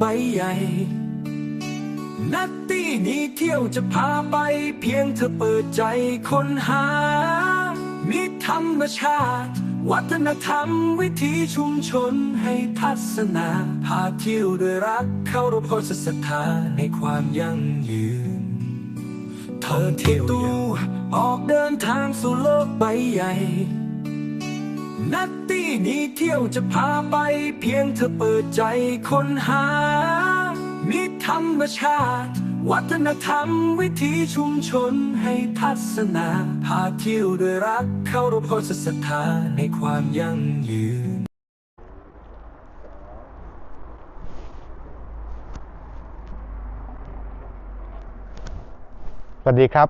ใบใหญ่ นัตตี้นี้เที่ยวจะพาไป เพียงเธอเปิดใจค้นหามิธรรมชาติ วัฒนธรรมวิถีชุมชนให้ทัศนา พาเที่ยวด้วยรักเข้ารบพศรัทธาในความยั่งยืน เธอเที่ยวตูออกเดินทางสู่โลกใบใหญ่นัตตี้นี้เที่ยวจะพาไป เพียงเธอเปิดใจค้นหา มิตรธรรมชาติ วัฒนธรรมวิถีชุมชนให้ทัศนาพาเที่ยวด้วยรักเข้ารบพศรัทธาในความยั่งยืนสวัสดีครับ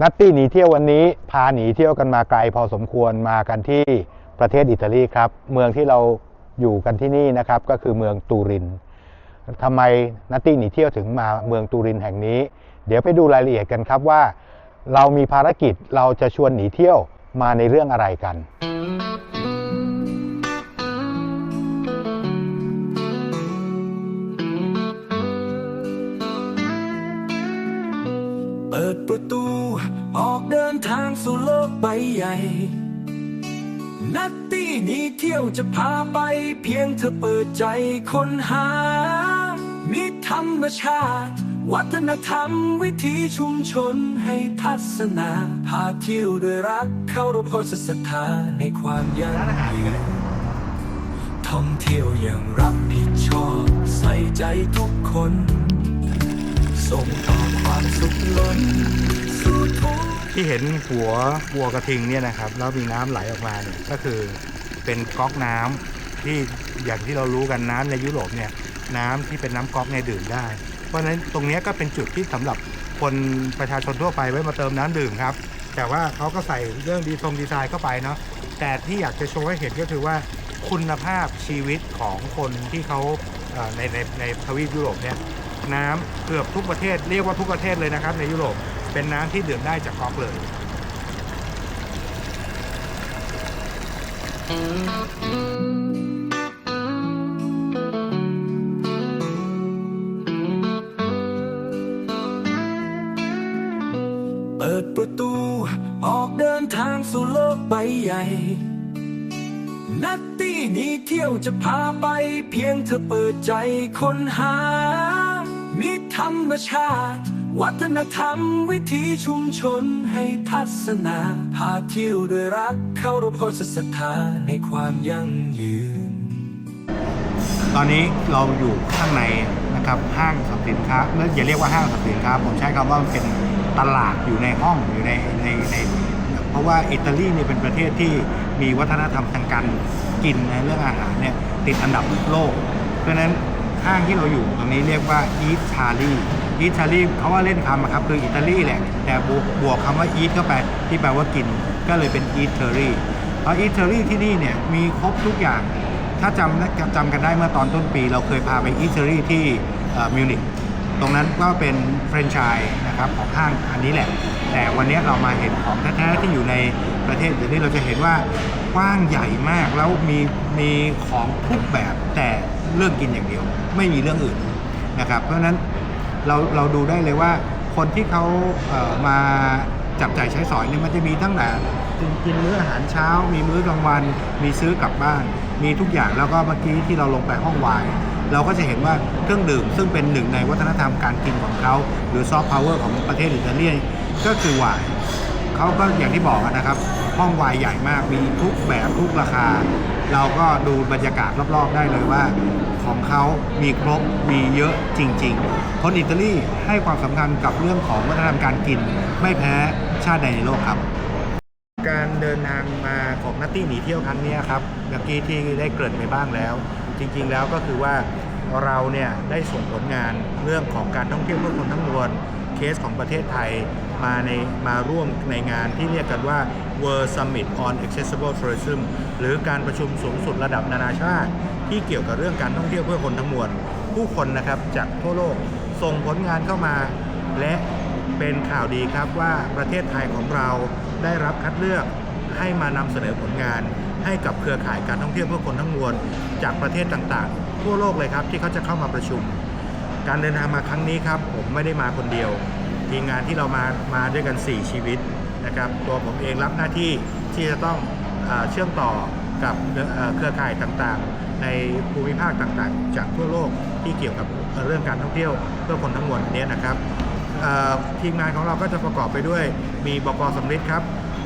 นัตตี้หนีเที่ยววันนี้พาหนีเที่ยวกันมาไกลพอสมควรมากันที่ประเทศอิตาลีครับ เมืองที่เราอยู่กันที่นี่นะครับ ก็คือเมืองตูริน ทำไมนัตตี้หนีเที่ยวถึงมาเมืองตูรินแห่งนี้ เดี๋ยวไปดูรายละเอียดกันครับว่า เรามีภารกิจเราจะชวนหนีเที่ยวมาในเรื่องอะไรกันเปิดประตูออกเดินทางสู่โลกใบใหญ่ นัตตี้หนี้เที่ยวจะพาไปเพียงเธอเปิดใจค้นหา ธรรมชาติ วัฒนธรรมวิถีชุมชนให้ทัศนาพาเที่ยวด้วยรักเข้ารบพศรัทธาในความยั่งยืนท่องเที่ยวอย่างรับผิดชอบ ใส่ใจทุกคน ส่งต่อความสุขล้นสู่ทุกที่เห็นหัวบัวกระทิงเนี่ยนะครับ แล้วมีน้ำไหลออกมาเนี่ยก็คือเป็นก๊อกน้ำที่อย่างที่เรารู้กันน้ำในยุโรปเนี่ย น้ำที่เป็นน้ำก๊อกเนี่ยดื่มได้ เพราะฉะนั้นตรงนี้ก็เป็นจุดที่สำหรับคนประชาชนทั่วไปไว้มาเติมน้ำดื่มครับ แต่ว่าเขาก็ใส่เรื่องดีทรงดีไซน์เข้าไปเนาะแต่ที่อยากจะโชว์ให้เห็นก็คือว่าคุณภาพชีวิตของคนที่เขาในในในทวีปยุโรปเนี่ยน้ำเกือบทุกประเทศเรียกว่าทุกประเทศเลยนะครับ ในยุโรปเป็นน้ำที่ดื่มได้จากก๊อกเลยเดูออกเดินทางสู่โลกใบใหญ่ นัตตี้นี้เที่ยวจะพาไป เพียงเธอเปิดใจค้นหามิธรรมชาติ วัฒนธรรมวิถีชุมชนให้ทัศนา พาเที่ยวด้วยรักเข้ารบพศศรัทธาในความยั่งยืน ตอนนี้เราอยู่ข้างในนะครับห้างสรรพสินค้าเมื่ออย่าเรียกว่าห้างสรรพสินค้า ผมใช้คำว่ามันเป็น ตลาดอยู่ในห้องอยู่ในในในเพราะว่าอิตาลีเนี่ยเป็นประเทศที่มีวัฒนธรรมทางการกินในเรื่องอาหารเนี่ยติดอันดับโลก เพราะฉะนั้นห้างที่เราอยู่ตรงนี้เรียกว่าอีทาลีอีทาลีเขาว่าเล่นคำอะครับคืออิตาลีแหละแต่บวกคำว่าอีทเข้าไปที่แปลว่ากินก็เลยเป็นอีทเทอรี่เพราะอีทเทอรี่ที่นี่เนี่ยมีครบทุกอย่าง ถ้าจำจำกันได้เมื่อตอนต้นปี เราเคยพาไปอีเทอรี่ที่มิวนิก ตรงนั้นก็เป็นแฟรนไชส์นะครับของห้างอันนี้แหละ แต่วันนี้เรามาเห็นของแท้ๆที่อยู่ในประเทศเดี๋ยวนี้เราจะเห็นว่ากว้างใหญ่มากแล้วมีมีของทุกแบบแต่เรื่องกินอย่างเดียว ไม่มีเรื่องอื่นนะครับ เพราะฉะนั้นเราเราดูได้เลยว่าคนที่เขาเอ่อมาจับจ่ายใช้สอยเนี่ยมันจะมีตั้งแต่กินมื้ออาหารเช้า มีมื้อกลางวัน มีซื้อกลับบ้าน มีทุกอย่างแล้วก็เมื่อกี้ที่เราลงไปห้องวน์ เราก็จะเห็นว่าเครื่องดื่ม ซึ่งเป็นหนึ่งในวัฒนธรรมการกินของเขา หรือซอฟต์พาวเวอร์ของประเทศอิตาลีก็คือไวน์เขาก็อย่างที่บอกนะครับห้องไวน์ใหญ่มากมีทุกแบบทุกราคา เราก็ดูบรรยากาศรอบๆได้เลยว่า ของเขามีครบมีเยอะจริงๆคนอิตาลีให้ความสำคัญกับเรื่องของวัฒนธรรมการกิน ไม่แพ้ชาติใดในโลกครับการเดินทางมาของนัตตี้หนีเที่ยวครั้งนี้ครับเมื่อกี้ที่ได้เกริ่นไปบ้างแล้ว จริง ๆ แล้วก็คือว่าเราเนี่ยได้ส่งผลงานเรื่องของการท่องเที่ยวเพื่อคนทั้งมวลเคสของประเทศไทยมาในมาร่วมในงานที่เรียกกันว่า World Summit on Accessible Tourism หรือการประชุมสูงสุดระดับนานาชาติ ที่เกี่ยวกับเรื่องการท่องเที่ยวเพื่อคนทั้งมวลผู้คนนะครับจากทั่วโลกส่งผลงานเข้ามา และเป็นข่าวดีครับว่าประเทศไทยของเราได้รับคัดเลือกให้มานำเสนอผลงาน ให้กับเครือข่ายการท่องเที่ยวเพื่อคนทั้งมวลจากประเทศต่างๆ ทั่วโลกเลยครับที่เขาจะเข้ามาประชุม การเดินทางมาครั้งนี้ครับผมไม่ได้มาคนเดียว ทีมงานที่เรามามาด้วยกัน 4 ชีวิตนะครับตัวผมเองรับหน้าที่ที่จะต้องอเชื่อมต่อกับเครือข่ายต่างๆ ในภูมิภาคต่างๆ จากทั่วโลกที่เกี่ยวกับเรื่องการท่องเที่ยวเพื่อคนทั้งมวลนี้นะครับทีมงานของเราก็จะประกอบไปด้วยมีบกสำริดครับ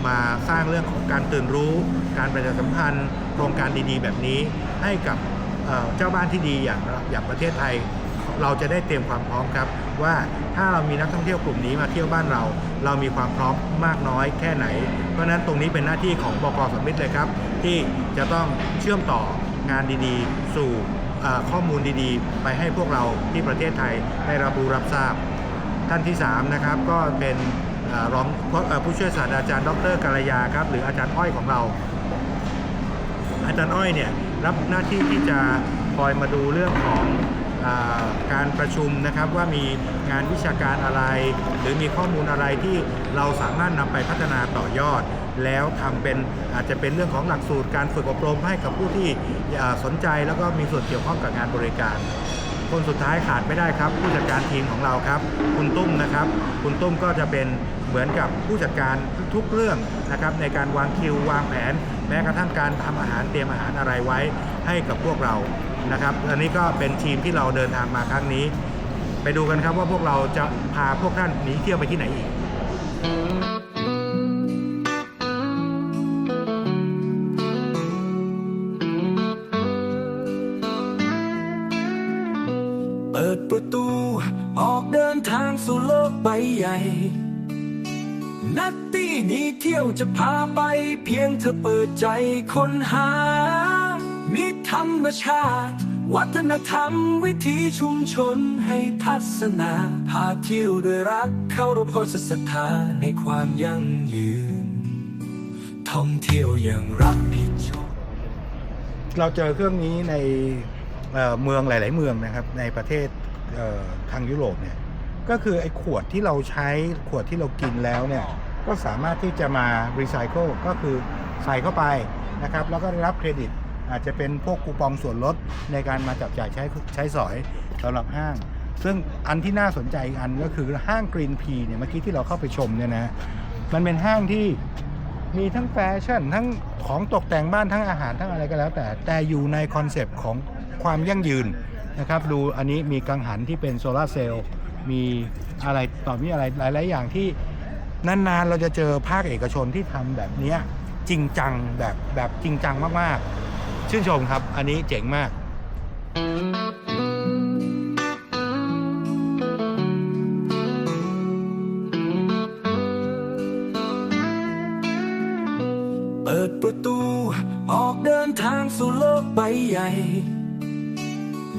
มาสร้างเรื่องของการตื่นรู้ การประชาสัมพันธ์โครงการดีๆ แบบนี้ให้กับเจ้าบ้านที่ดีอย่างอย่างประเทศไทย เราจะได้เตรียมความพร้อมครับ ว่าถ้าเรามีนักท่องเที่ยวกลุ่มนี้มาเที่ยวบ้านเรา เรามีความพร้อมมากน้อยแค่ไหน เพราะนั้นตรงนี้เป็นหน้าที่ของบกสำริดเลยครับ ที่จะต้องเชื่อมต่องานดีๆ สู่ข้อมูลดีๆ ไปให้พวกเราที่ประเทศไทยได้รับรู้รับทราบ ท่านที่3นะครับก็เป็นรองผู้ช่วยศาสตราจารย์ดรกัลยาครับหรืออาจารย์อ้อยของเรา อาจารย์อ้อยเนี่ยรับหน้าที่ที่จะคอยมาดูเรื่องของอการประชุมนะครับว่ามีงานวิชาการอะไร หรือมีข้อมูลอะไรที่เราสามารถนำไปพัฒนาต่อยอด แล้วทำเป็นอาจจะเป็นเรื่องของหลักสูตรการฝึกอบรมให้กับผู้ที่สนใจแล้วก็มีส่วนเกี่ยวข้องกับงานบริการคนสุดท้ายขาดไม่ได้ครับผู้จัดการทีมของเราครับ คุณตุ้มนะครับ คุณตุ้มก็จะเป็นเหมือนกับผู้จัดการทุกเรื่องนะครับในการวางคิววางแผน แม้กระทั่งการทำอาหารเตรียมอาหารอะไรไว้ให้กับพวกเรานะครับ อันนี้ก็เป็นทีมที่เราเดินทางมาครั้งนี้ ไปดูกันครับว่าพวกเราจะพาพวกท่านหนีเที่ยวไปที่ไหนอีกเปิดประตูออกเดินทางสู่โลกใบใหญ่นัตตี้ นี้เที่ยวจะพาไปเพียงเธอเปิดใจค้นหามิธรรมชาติ วัฒนธรรมวิถีชุมชนให้ทัศนา พาเที่ยวด้วยรักเข้ารบพสศรัทธาในความยั่งยืน ท่องเที่ยวอย่างรับผิดชอบเราเจอเครื่องนี้ในเอ่อเมืองหลาย ๆ เมืองนะครับ ในประเทศเอ่อทางยุโรปเนี่ยก็คือไอ้ขวดที่เราใช้ขวดที่เรากินแล้วเนี่ย ก็สามารถที่จะมารีไซเคิลก็คือใส่เข้าไปนะครับ แล้วก็ได้รับเครดิต อาจจะเป็นพวกคูปองส่วนลดในการมาจับจ่ายใช้ใช้สอยสำหรับห้าง ซึ่งอันที่น่าสนใจอีกอันก็คือห้างกรีนพีเนี่ยเมื่อกี้ที่เราเข้าไปชมเนี่ยนะมันเป็นห้างที่มีทั้งแฟชั่น ทั้งของตกแต่งบ้านทั้งอาหารทั้งอะไรก็แล้ว แต่แต่อยู่ในคอนเซปต์ของความยั่งยืนนะครับดูอันนี้มีกังหันที่เป็นโซลาร์เซลล์มีอะไรต่อมีอะไรหลาย ๆ อย่างที่ นานๆเราจะเจอภาคเอกชนที่ทำแบบเนี้ยจริงจังแบบแบบจริงจังมากๆ ชื่นชมครับ อันนี้เจ๋งมาก เปิดประตูออกเดินทางสู่โลกใบใหญ่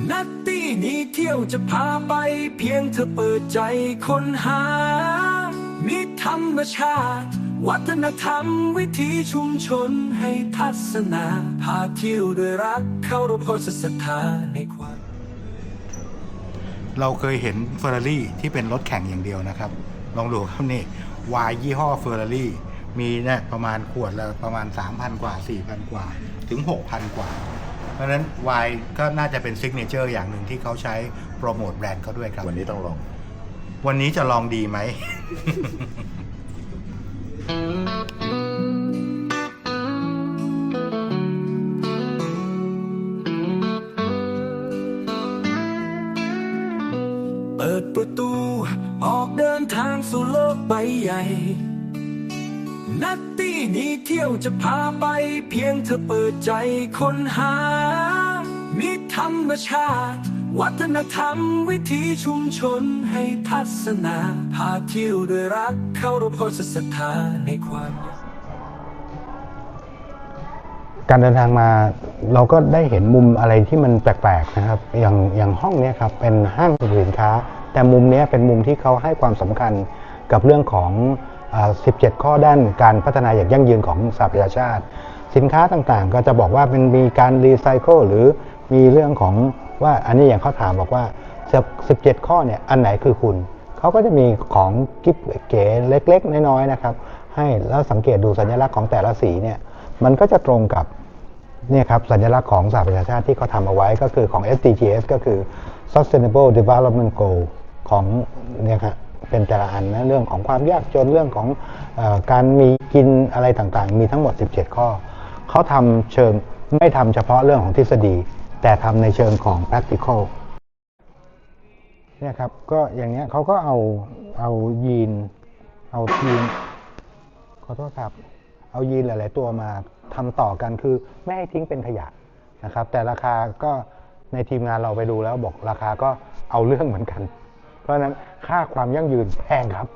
นัตตี้นี้เที่ยวจะพาไปเพียงเธอเปิดใจค้นหา มิตรธรรมชาติ วัฒนธรรมวิถีชุมชนให้ทัศนาพาเที่ยวด้วยรักเข้ารบโพสศรัทธาในความ เราเคยเห็นเฟอร์รารี่ที่เป็นรถแข่งอย่างเดียวนะครับ ลองดูครับนี่วายยี่ห้อเฟอร์รารี่มีเนี่ยประมาณขวดละประมาณ 3,000 กว่า 4,000 กว่า ถึง 6,000 กว่า เพราะฉะนั้นวายก็น่าจะเป็นซิกเนเจอร์อย่างหนึ่งที่เขาใช้โปรโมทแบรนด์เขาด้วยครับ วันนี้ต้องลอง วันนี้จะลองดีไหม เปิดประตูออกเดินทางสู่โลกใบใหญ่ นัตตี้นี้เที่ยวจะพาไปเพียงเธอเปิดใจค้นหามิธรรมชาติ วัฒนธรรมวิถีชุมชนให้ทัศนาพาเที่ยวด้วยรักเข้ารพสศรัทธาในความ การเดินทางมาเราก็ได้เห็นมุมอะไรที่มันแปลกๆนะครับ อย่างอย่างห้องเนี้ยครับเป็นห้างสรรพสินค้า แต่มุมเนี้ยเป็นมุมที่เขาให้ความสำคัญกับเรื่องของอา17 ข้อด้านการพัฒนาอย่างยั่งยืนของสหประชาชาติ สินค้าต่างๆ ก็จะบอกว่ามันมีการรีไซเคิลหรือมีเรื่องของ ว่าอันนี้อย่างเขาถามบอกว่า 17 ข้อเนี่ยอันไหนคือคุณ เขาก็จะมีของกิ๊บเก๋เล็ก ๆ น้อยๆนะครับ ให้แล้วสังเกตดูสัญลักษณ์ของแต่ละสีเนี่ยมันก็จะตรงกับเนี่ยครับสัญลักษณ์ของสหประชาชาติที่เขาทำเอาไว้ก็คือของ SDGs ก็คือ Sustainable Development Goal ของเนี่ยครับเป็นแต่ละอันนะเรื่องของความยากจนเรื่องของอการมีกินอะไรต่างๆ มีทั้งหมด 17 ข้อ เขาทำเชิงไม่ทำเฉพาะเรื่องของทฤษฎี แต่ทำในเชิงของ practical เนี่ยครับก็อย่างเงี้ยเขาก็เอาเอายีน เอายีนขอโทษครับเอายีนหลาย ๆ ตัวมาทำต่อกันคือไม่ให้ทิ้งเป็นขยะนะครับ แต่ราคาก็ในทีมงานเราไปดูแล้วบอกราคาก็เอาเรื่องเหมือนกัน เพราะฉะนั้นค่าความยั่งยืนแพงครับ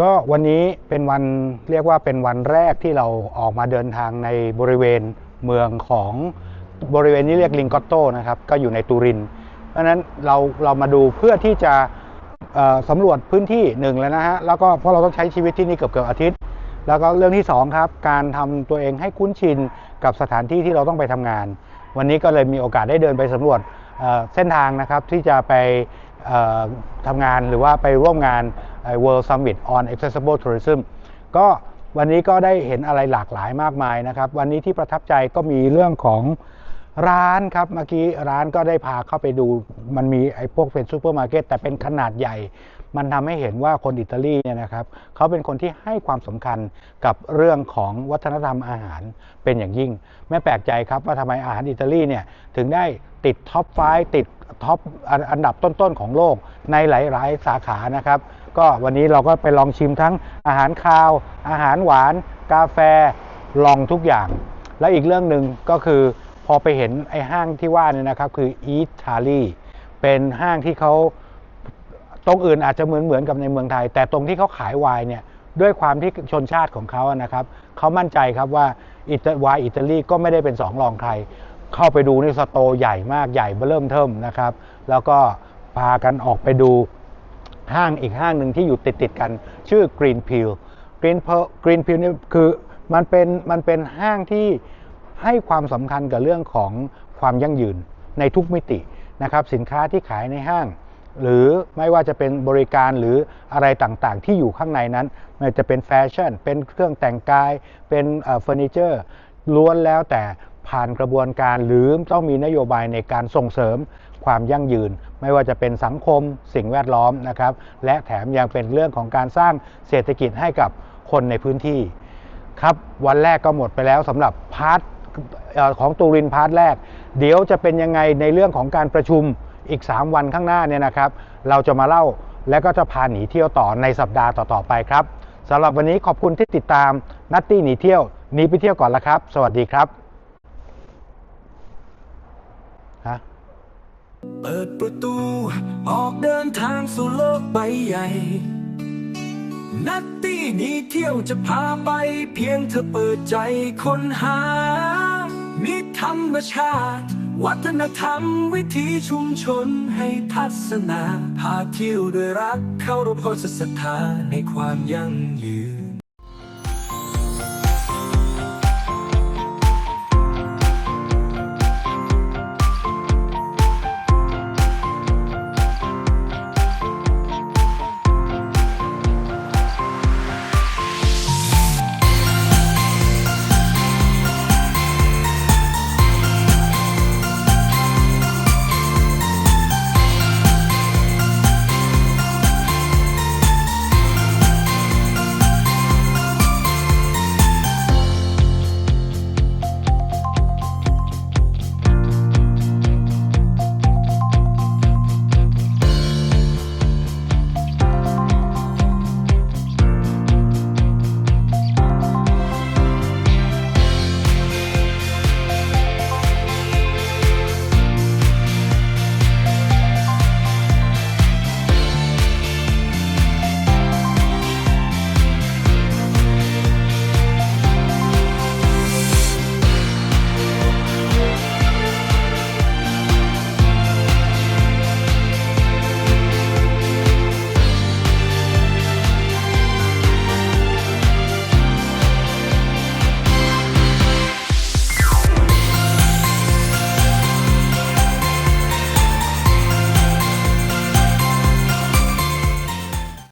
ก็วันนี้เป็นวันเรียกว่าเป็นวันแรกที่เราออกมาเดินทางในบริเวณเมืองของ บริเวณนี้เรียกลิงกอตโตนะครับก็อยู่ในตูริน เพราะฉะนั้นเราเรามาดูเพื่อที่จะสำรวจพื้นที่หนึ่งแล้วนะฮะแล้วก็เพราะเราต้องใช้ชีวิตที่นี่เกือบเกือบอาทิตย์ แล้วก็เรื่องที่สองครับ การทำตัวเองให้คุ้นชินกับสถานที่ที่เราต้องไปทำงาน วันนี้ก็เลยมีโอกาสได้เดินไปสำรวจเส้นทางนะครับที่จะไปทำงานหรือว่าไปร่วมงาน World Summit on Accessible Tourism ก็วันนี้ก็ได้เห็นอะไรหลากหลายมากมายนะครับ วันนี้ที่ประทับใจก็มีเรื่องของ ร้านครับเมื่อกี้ร้านก็ได้พาเข้าไปดูมันมีไอ้พวกเป็นซูเปอร์มาร์เก็ตแต่เป็นขนาดใหญ่ มันทำให้เห็นว่าคนอิตาลีเนี่ยนะครับเขาเป็นคนที่ให้ความสำคัญกับเรื่องของวัฒนธรรมอาหารเป็นอย่างยิ่ง ไม่แปลกใจครับว่าทำไมอาหารอิตาลีเนี่ยถึงได้ติดท็อปไฟติดท็อปอันดับต้นๆของโลกในหลายๆ สาขานะครับ ก็วันนี้เราก็ไปลองชิมทั้งอาหารคาว อาหารหวาน กาแฟลองทุกอย่าง แล้วอีกเรื่องหนึ่งก็คือ พอไปเห็นไอ้ห้างที่ว่าเนี่ยนะครับ คือ Eat Tally เป็นห้างที่เขาตรงอื่นอาจจะเหมือนเหมือนกับในเมืองไทย แต่ตรงที่เขาขายไวน์เนี่ยด้วยความที่ชนชาติของเขาอะนะครับเขามั่นใจครับว่าอิตาไวน์อิตาลีก็ไม่ได้เป็นสองรองใคร เข้าไปดูในสโตใหญ่มากใหญ่เบื้อเริ่มเทิมนะครับ แล้วก็พากันออกไปดูห้างอีกห้างหนึ่งที่อยู่ติดติดๆกัน ชื่อ Green Peel Green Peel Green Peel นี่คือมันเป็นมันเป็นห้างที่ ให้ความสำคัญกับเรื่องของความยั่งยืนในทุกมิตินะครับสินค้าที่ขายในห้าง หรือไม่ว่าจะเป็นบริการหรืออะไรต่างๆ ที่อยู่ข้างในนั้นไม่ว่าจะเป็นแฟชั่น เป็นเครื่องแต่งกาย เป็นเฟอร์นิเจอร์ล้วนแล้วแต่ผ่านกระบวนการหรือต้องมีนโยบายในการส่งเสริมความยั่งยืน ไม่ว่าจะเป็นสังคมสิ่งแวดล้อมนะครับและแถมยังเป็นเรื่องของการสร้างเศรษฐกิจให้กับคนในพื้นที่ ครับวันแรกก็หมดไปแล้วสำหรับพาร์ท ของตูรินพาร์ทแรก เดี๋ยวจะเป็นยังไงในเรื่องของการประชุมอีก 3 วันข้างหน้าเนี่ยนะครับ เราจะมาเล่าและก็จะพาหนีเที่ยวต่อในสัปดาห์ต่อๆไปครับสำหรับวันนี้ขอบคุณที่ติดตามนัตตี้หนีเที่ยวหนีไปเที่ยวก่อนละครับ สวัสดีครับฮะเปิดประตูออกเดินทางสู่โลกใบใหญ่ นัตตี้หนี้เที่ยวจะพาไปเพียงเธอเปิดใจค้นหา มิตรธรรมชาติ วัฒนธรรมวิถีชุมชนให้ทัศนาพาเที่ยวด้วยรัก เข้ารพสศรัทธาในความยั่งยืน